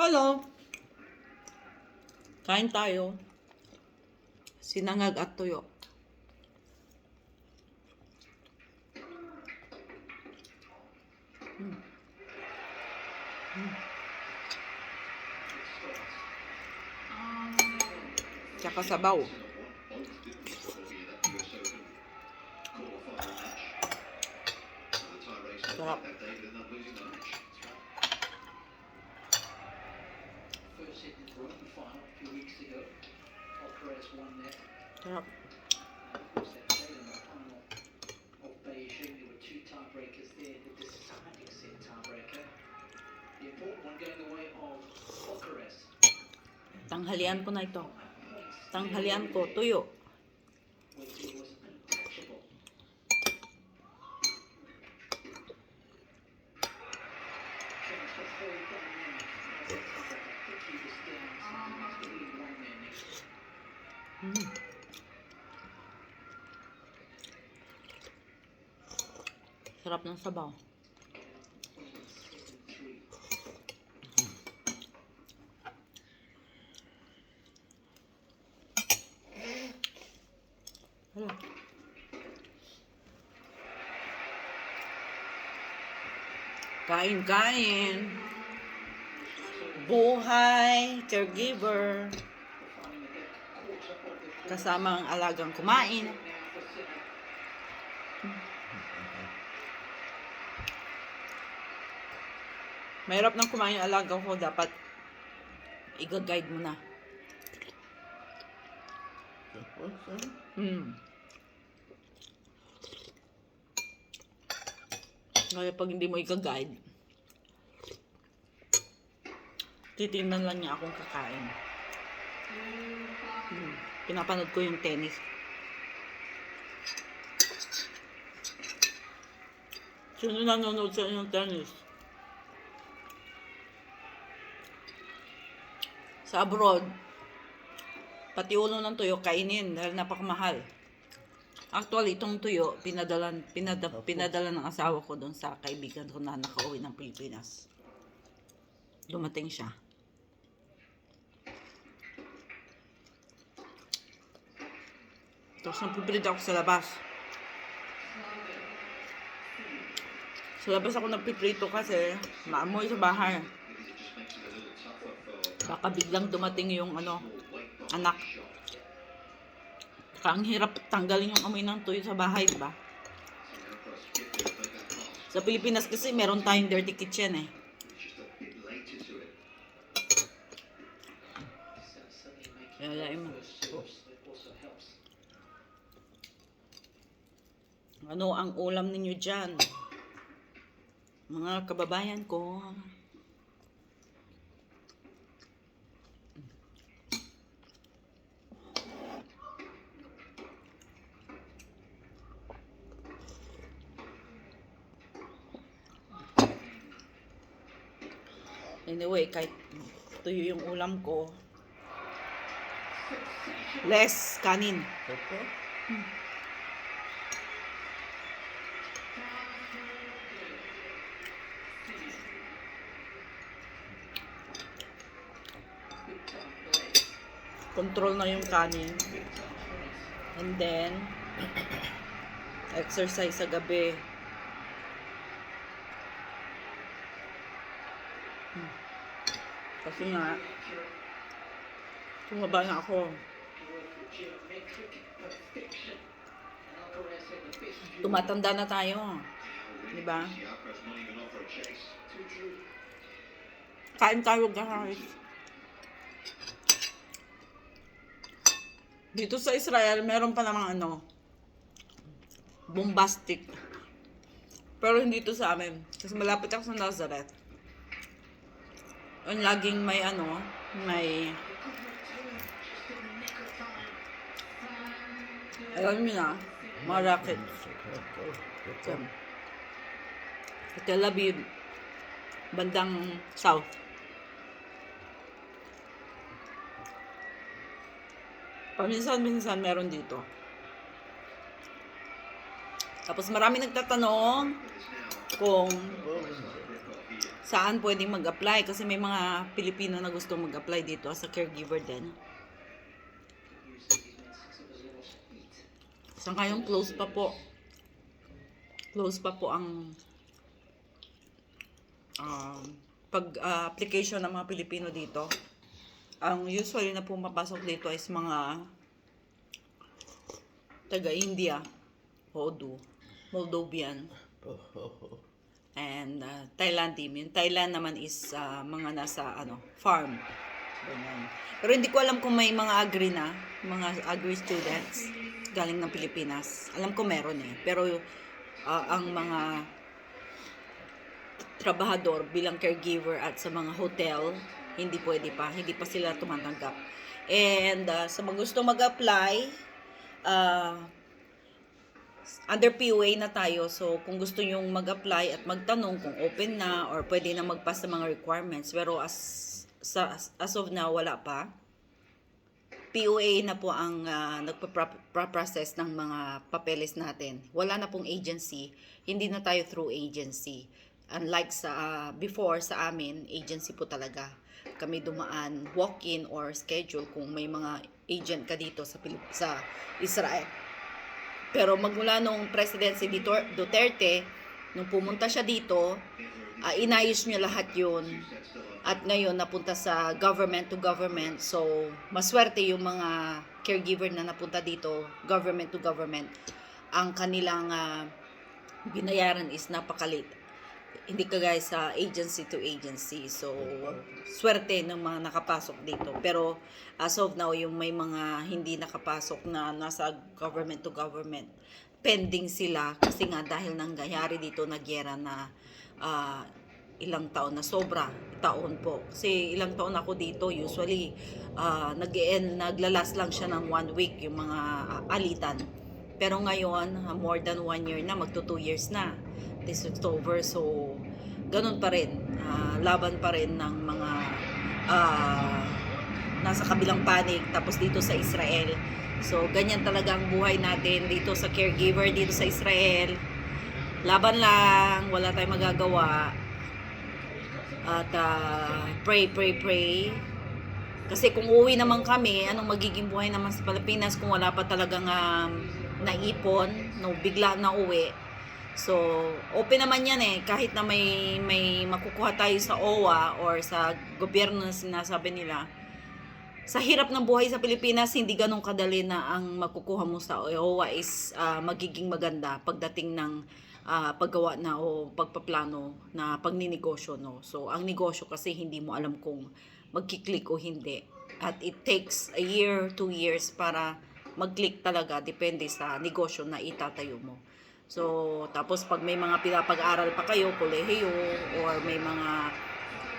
Hello. Kain tayo. Sinangag at tuyo. Mm. Mm. Tsaka sabaw. Sarap. The Rugby final a few weeks ago. Alcaraz won that. Sarap. Of course, that played in the final of Beijing. There were two tiebreakers there. The deciding set tiebreaker. The important one going the way of Alcaraz. Tanghalian ko na ito. Tanghalian ko, tuyo. Sarap ng sabaw. Kain, kain. Buhay, caregiver. Kasama ang alagang kumain. Mahirap nang kumain yung alaga ko. Dapat i-guide mo na. Hmm. Kaya pag hindi mo i-guide, titingnan lang niya akong kakain. Hmm. Pinapanood ko yung tennis. Sino nanonood sa inyong tennis? Sa abroad, pati ulo ng tuyo kainin dahil napakamahal. Actually, itong tuyo, pinadalan, pinada, pinadala ng asawa ko doon sa kaibigan ko na nakauwi ng Pilipinas. Dumating siya. Tapos nagpipilit ako sa labas. Sa labas ako nagpiprito kasi maamoy sa bahay. Baka biglang dumating yung ano, anak. Saka ang hirap tanggalin yung amoy ng tuyo sa bahay, ba? Sa Pilipinas kasi meron tayong dirty kitchen eh. So suddenly making Kaya lain mo. helps. Ano ang ulam ninyo dyan? Mga kababayan ko. Anyway, kahit tuyo yung ulam ko, less kanin. control na yung kanin. And then, exercise sa gabi. Kasi nga, tumaba na ako. Tumatanda na tayo. Di ba? Kain tayo guys. Dito sa Israel, meron pa namang ano, bombastic. Pero hindi to sa amin. Kasi malapit ako sa Nazareth. Ang laging may ano, may... Alam niyo na, mga racket. So, Tel Aviv, bandang south. Paminsan-minsan meron dito. Tapos marami nagtatanong kung saan pwedeng mag-apply kasi may mga Pilipino na gusto mag-apply dito as a caregiver din. Sa ngayon, close pa po. Close pa po ang um, pag-application ng mga Pilipino dito. Ang usually na pumapasok dito is mga taga-India, Hodu, Moldovan, and uh, Thailand team. Yung Thailand naman is uh, mga nasa ano, farm. Ganyan. Pero hindi ko alam kung may mga agri na, mga agri students galing ng Pilipinas. Alam ko meron eh. Pero uh, ang mga trabahador bilang caregiver at sa mga hotel, hindi pwede pa. Hindi pa sila tumatanggap. And uh, sa mga gusto mag-apply, uh, under POA na tayo. So, kung gusto nyong mag-apply at magtanong kung open na or pwede na mag-pass sa mga requirements. Pero as, sa, as of now, wala pa. POA na po ang uh, nagpa-process ng mga papeles natin. Wala na pong agency. Hindi na tayo through agency. Unlike sa uh, before sa amin, agency po talaga. Kami dumaan walk-in or schedule kung may mga agent ka dito sa Pilip sa Israel. Pero magmula nung presidency ni Duter- Duterte, nung pumunta siya dito, ah, inayos niya lahat yun. At ngayon, napunta sa government to government. So, maswerte yung mga caregiver na napunta dito, government to government. Ang kanilang ah, binayaran is napakalit. Hindi kagaya sa agency to agency. So, swerte ng mga nakapasok dito. Pero, as of now, yung may mga hindi nakapasok na nasa government to government, pending sila kasi nga dahil nangyayari dito na gyera na ah, ilang taon na sobra taon po kasi ilang taon ako dito usually uh, nag naglalas lang siya ng one week yung mga ah, alitan pero ngayon ah, more than one year na magto two years na this October. So ganun pa rin. Ah, laban pa rin ng mga ah, nasa kabilang panig tapos dito sa Israel. So ganyan talaga ang buhay natin dito sa caregiver dito sa Israel. Laban lang wala tayong magagawa. At ah, pray pray pray. Kasi kung uwi naman kami anong magiging buhay naman sa Pilipinas kung wala pa talagang um, naipon no bigla na uwi So, open naman yan eh. Kahit na may, may makukuha tayo sa OWA or sa gobyerno na sinasabi nila, sa hirap ng buhay sa Pilipinas, hindi ganun kadali na ang makukuha mo sa OWA is ah, magiging maganda pagdating ng ah, paggawa na o pagpaplano na pagninegosyo. No? So, ang negosyo kasi hindi mo alam kung magkiklik o hindi. At it takes a year, two years para mag-click talaga. Depende sa negosyo na itatayo mo. So, tapos pag may mga pinapag-aral pa kayo, kolehiyo, or may mga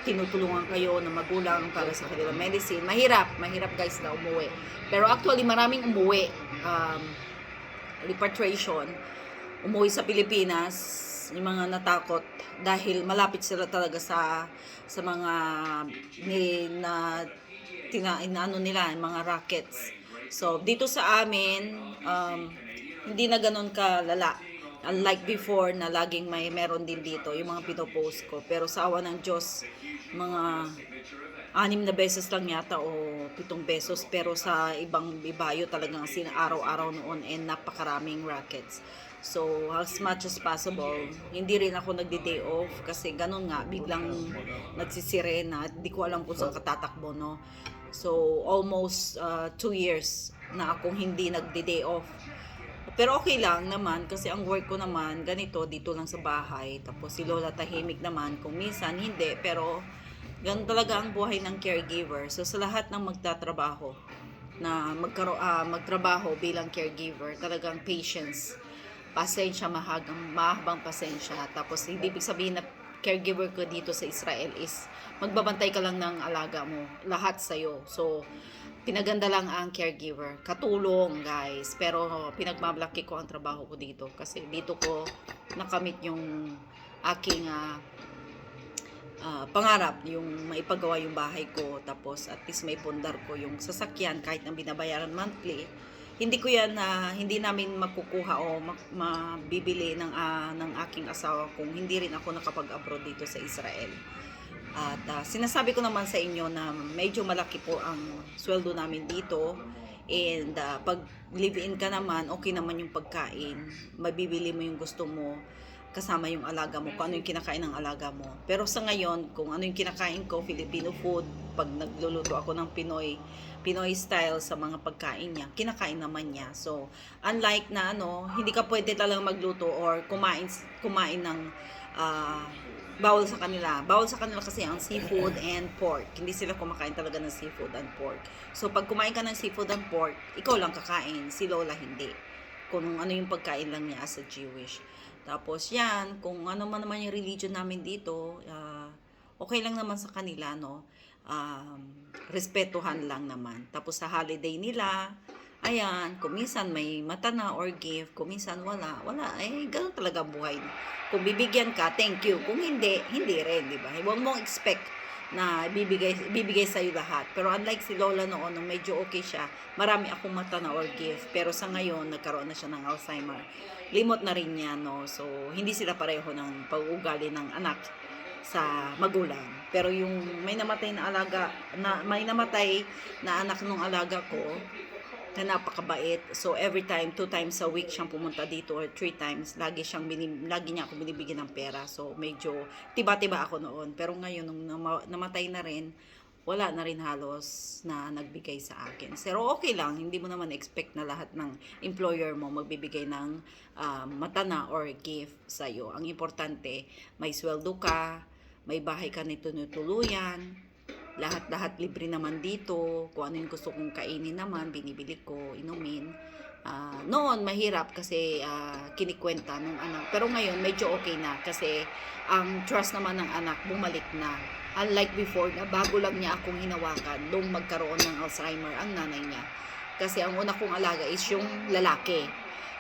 tinutulungan kayo na magulang para sa kanilang medicine, mahirap, mahirap guys na umuwi. Pero actually, maraming umuwi. Um, repatriation, umuwi sa Pilipinas, yung mga natakot dahil malapit sila talaga sa sa mga ni, na tina, inaano nila, mga rockets. So, dito sa amin, um, hindi na ganun kalala. Unlike before na laging may meron din dito, yung mga pinopost ko. Pero sa awa ng Diyos, mga anim na beses lang yata o pitong besos. Pero sa ibang ibayo talagang sin araw-araw noon and napakaraming rackets. So, as much as possible, hindi rin ako nagdi-day off kasi ganun nga, biglang nagsisirena. Di ko alam kung saan katatakbo, no? So, almost uh, two years na akong hindi nagdi-day off. Pero okay lang naman kasi ang work ko naman ganito dito lang sa bahay. Tapos si Lola tahimik naman kung minsan hindi. Pero ganun talaga ang buhay ng caregiver. So sa lahat ng magtatrabaho na magkaro ah, magtrabaho bilang caregiver, talagang patience, pasensya, mahagang, mahabang pasensya. Tapos hindi ibig sabihin na caregiver ko dito sa Israel is magbabantay ka lang ng alaga mo. Lahat sa'yo. So, pinaganda lang ang caregiver. Katulong, guys. Pero pinagmamalaki ko ang trabaho ko dito. Kasi dito ko nakamit yung aking ah, ah, pangarap, yung maipagawa yung bahay ko. Tapos at least may pundar ko yung sasakyan kahit na binabayaran monthly. Hindi ko yan na hindi namin makukuha o mabibili ng ah, ng aking asawa kung hindi rin ako nakapag-abroad dito sa Israel. At ah, sinasabi ko naman sa inyo na medyo malaki po ang sweldo namin dito. And ah, pag live-in ka naman, okay naman yung pagkain. Mabibili mo yung gusto mo kasama yung alaga mo, kung ano yung kinakain ng alaga mo. Pero sa ngayon, kung ano yung kinakain ko, Filipino food, pag nagluluto ako ng Pinoy, Pinoy style sa mga pagkain niya, kinakain naman niya. So, unlike na ano, hindi ka pwede talagang magluto or kumain kumain ng ah, bawal sa kanila. Bawal sa kanila kasi ang seafood and pork. Hindi sila kumakain talaga ng seafood and pork. So, pag kumain ka ng seafood and pork, ikaw lang kakain, si Lola hindi. Kung ano yung pagkain lang niya as a Jewish. Tapos yan, kung ano man naman yung religion namin dito, ah, okay lang naman sa kanila, no? Um, respetuhan lang naman. Tapos sa holiday nila, ayan, kung minsan may matana or gift, kung minsan wala, wala, eh, ganun talaga buhay. Kung bibigyan ka, thank you. Kung hindi, hindi rin, di ba? Huwag mong expect na bibigay bibigay sa lahat. Pero unlike si Lola noon, nung medyo okay siya, marami akong matana or gift. Pero sa ngayon, nagkaroon na siya ng Alzheimer. Limot na rin niya, no? So, hindi sila pareho ng pag-ugali ng anak sa magulang. Pero yung may namatay na alaga, na, may namatay na anak ng alaga ko, na napakabait. So, every time, two times a week siyang pumunta dito or three times, lagi siyang binim, lagi niya ako binibigyan ng pera. So, medyo tiba-tiba ako noon. Pero ngayon, nung nama- namatay na rin, wala na rin halos na nagbigay sa akin. Pero okay lang, hindi mo naman expect na lahat ng employer mo magbibigay ng ah, matana or gift sa'yo. Ang importante, may sweldo ka, may bahay ka nito nituluyan, lahat-lahat libre naman dito. Kung ano yung gusto kong kainin naman, binibili ko, inumin. Ah, noon, mahirap kasi ah, kinikwenta ng anak. Pero ngayon, medyo okay na kasi ang trust naman ng anak bumalik na. Unlike before na bago lang niya akong hinawakan nung magkaroon ng Alzheimer ang nanay niya. Kasi ang una kong alaga is yung lalaki.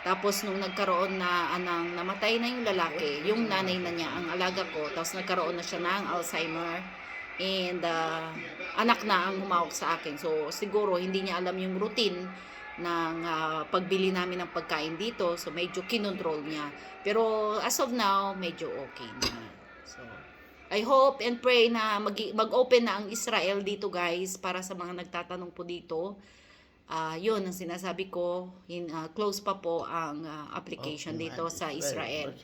Tapos nung nagkaroon na anang namatay na yung lalaki, yung nanay na niya ang alaga ko, tapos nagkaroon na siya ng Alzheimer and ah, anak na ang humawak sa akin. So siguro hindi niya alam yung routine ng ah, pagbili namin ng pagkain dito. So medyo kinontrol niya. Pero as of now, medyo okay na. So I hope and pray na mag- mag-open na ang Israel dito guys para sa mga nagtatanong po dito. Ah, yun ang sinasabi ko, in, ah, close pa po ang ah, application dito sa Israel.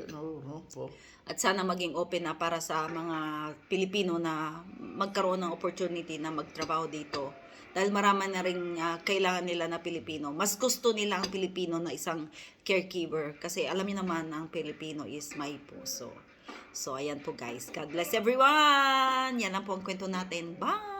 At sana maging open na para sa mga Pilipino na magkaroon ng opportunity na magtrabaho dito. Dahil marami na rin ah, kailangan nila na Pilipino. Mas gusto nila ang Pilipino na isang caregiver. Kasi alam niyo naman, ang Pilipino is may puso. So, ayan po guys. God bless everyone! Yan lang po ang kwento natin. Bye!